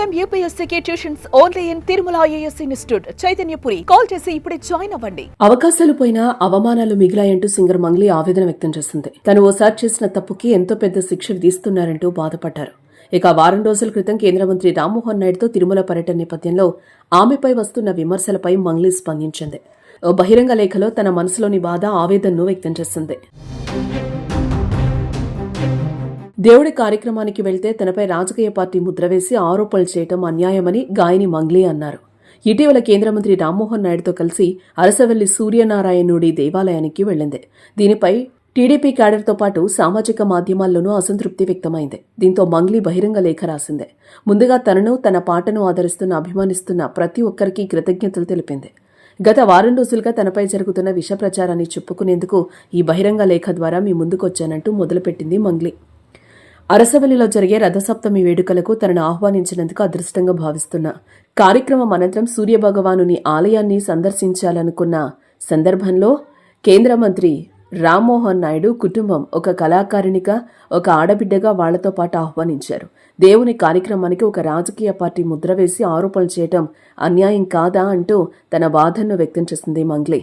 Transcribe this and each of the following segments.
Time యూపీఎస్సీకి tuitions only in Tirumala IAS institute Chaitanyapuri call చేసి ఇప్పుడే join అవ్వండి. అవకాశాలు పోయినా అవమానాలు మిగిలాయంటూ సింగర్ మంగ్లీ ఆవేదన వ్యక్తం చేసింది తను ఓసారి చేసిన తప్పుకి ఎంతో పెద్ద శిక్ష విధిస్తున్నారంటూ బాధపడ్డారు. ఇక వారం రోజుల క్రితం కేంద్ర మంత్రి రామ్మోహన్ నాయుడుతో తిరుమల పర్యటన నేపథ్యంలో ఆమెపై వస్తున్న విమర్శలపై మంగ్లీ స్పందించింది. ఓ బహిరంగ లేఖలో తన మనసులోని బాధ ఆవేదనను వ్యక్తం చేసింది దేవుడి కార్యక్రమానికి వెళ్తే తనపై రాజకీయ పార్టీ ముద్ర వేసి ఆరోపణలు చేయటం అన్యాయమని గాయని మంగ్లీ అన్నారు. ఇటీవల కేంద్ర మంత్రి రామ్మోహన్ నాయుడుతో కలిసి అరసవల్లి సూర్యనారాయణుడి దేవాలయానికి వెళ్ళింది దీనిపై టీడీపీ క్యాడర్తో పాటు సామాజిక మాధ్యమాల్లోనూ అసంతృప్తి వ్యక్తమైంది. దీంతో మంగ్లీ బహిరంగ లేఖ రాసింది. ముందుగా తనను తన పాటను ఆదరిస్తున్న అభిమానిస్తున్న ప్రతి ఒక్కరికి కృతజ్ఞతలు తెలిపింది. గత వారం రోజులుగా తనపై జరుగుతున్న విష ప్రచారాన్ని చెప్పుకునేందుకు ఈ బహిరంగ లేఖ ద్వారా మీ ముందుకొచ్చానంటూ మొదలుపెట్టింది మంగ్లీ. అరసవల్లిలో జరిగే రథసప్తమి వేడుకలకు తనను ఆహ్వానించినందుకు అదృష్టంగా భావిస్తున్నా కార్యక్రమం అనంతరం సూర్యభగవానుని ఆలయాన్ని సందర్శించాలనుకున్న సందర్భంలో కేంద్ర మంత్రి రామ్మోహన్ నాయుడు కుటుంబం ఒక కళాకారిణిగా ఒక ఆడబిడ్డగా వాళ్ళతో పాటు ఆహ్వానించారు. దేవుని కార్యక్రమానికి ఒక రాజకీయ పార్టీ ముద్ర వేసి ఆరోపణలు చేయటం అన్యాయం కాదా అంటూ తన బాధను వ్యక్తం చేసింది మంగ్లీ.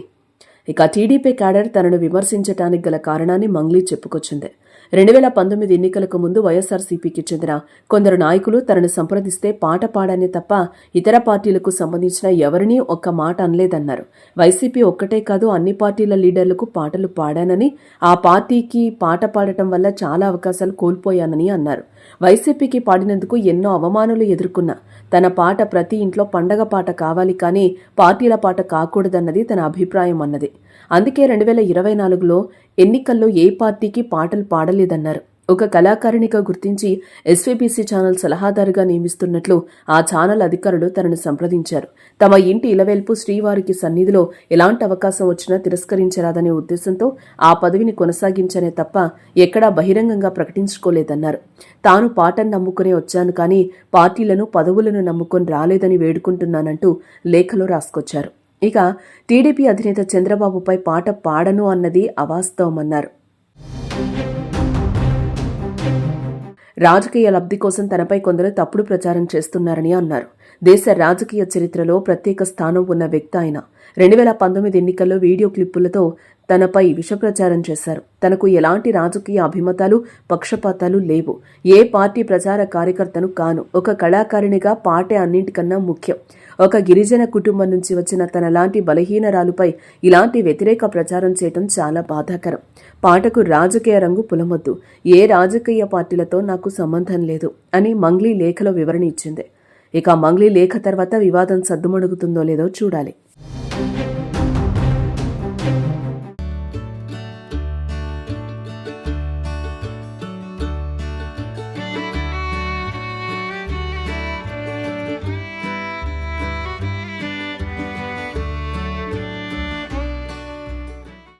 ఇక టీడీపీ క్యాడర్ తనను విమర్శించటానికి గల కారణాన్ని మంగ్లీ చెప్పుకొచ్చింది. రెండు వేల పంతొమ్మిది ఎన్నికలకు ముందు వైఎస్ఆర్సీపీకి చెందిన కొందరు నాయకులు తనను సంప్రదిస్తే పాట పాడానే తప్ప ఇతర పార్టీలకు సంబంధించిన ఎవరినీ ఒక్క మాట అనలేదన్నారు. వైసీపీ ఒక్కటే కాదు అన్ని పార్టీల లీడర్లకు పాటలు పాడానని ఆ పార్టీకి పాట పాడటం వల్ల చాలా అవకాశాలు కోల్పోయానని అన్నారు. వైసీపీకి పాడినందుకు ఎన్నో అవమానాలు ఎదుర్కొన్నా. తన పాట ప్రతి ఇంట్లో పండగ పాట కావాలి కానీ పార్టీల పాట కాకూడదన్నది తన అభిప్రాయం అన్నది. అందుకే రెండు వేల ఇరవై నాలుగులో ఎన్నికల్లో ఏ పార్టీకి పాటలు పాడలేదన్నారు. ఒక కళాకారిణిగా గుర్తించి ఎస్వీబీసీ ఛానల్ సలహాదారుగా నియమిస్తున్నట్లు ఆ ఛానల్ అధికారులు తనను సంప్రదించారు. తమ ఇంటి ఇలవేల్పు శ్రీవారికి సన్నిధిలో ఎలాంటి అవకాశం వచ్చినా తిరస్కరించరాదనే ఉద్దేశంతో ఆ పదవిని కొనసాగించనే తప్ప ఎక్కడా బహిరంగంగా ప్రకటించుకోలేదన్నారు. తాను పాటను నమ్ముకునే వచ్చాను కానీ పార్టీలను పదవులను నమ్ముకొని రాలేదని వేడుకుంటున్నానంటూ లేఖలో రాసుకొచ్చారు. ఇక టీడీపీ అధినేత చంద్రబాబుపై పాట పాడను అన్నది అవాస్తవమన్నారు. రాజకీయ లబ్ధి కోసం తనపై కొందరు తప్పుడు ప్రచారం చేస్తున్నారని అన్నారు. దేశ రాజకీయ చరిత్రలో ప్రత్యేక స్థానం ఉన్న వ్యక్తి ఆయన. రెండు వేల పంతొమ్మిది ఎన్నికల్లో వీడియో క్లిప్పులతో తనపై విషప్రచారం చేశారు. తనకు ఎలాంటి రాజకీయ అభిమతాలు పక్షపాతాలు లేవు. ఏ పార్టీ ప్రచార కార్యకర్తను కాను. ఒక కళాకారిణిగా పాటే అన్నింటికన్నా ముఖ్యం. ఒక గిరిజన కుటుంబం నుంచి వచ్చిన తనలాంటి బలహీనరాలుపై ఇలాంటి వ్యతిరేక ప్రచారం చేయటం చాలా బాధాకరం. పాటకు రాజకీయ రంగు పులమొద్దు. ఏ రాజకీయ పార్టీలతో నాకు సంబంధం లేదు అని మంగ్లీ లేఖలో వివరణ ఇచ్చింది. ఇక మంగ్లీ లేఖ తర్వాత వివాదం సద్దుమణుగుతుందో లేదో చూడాలి.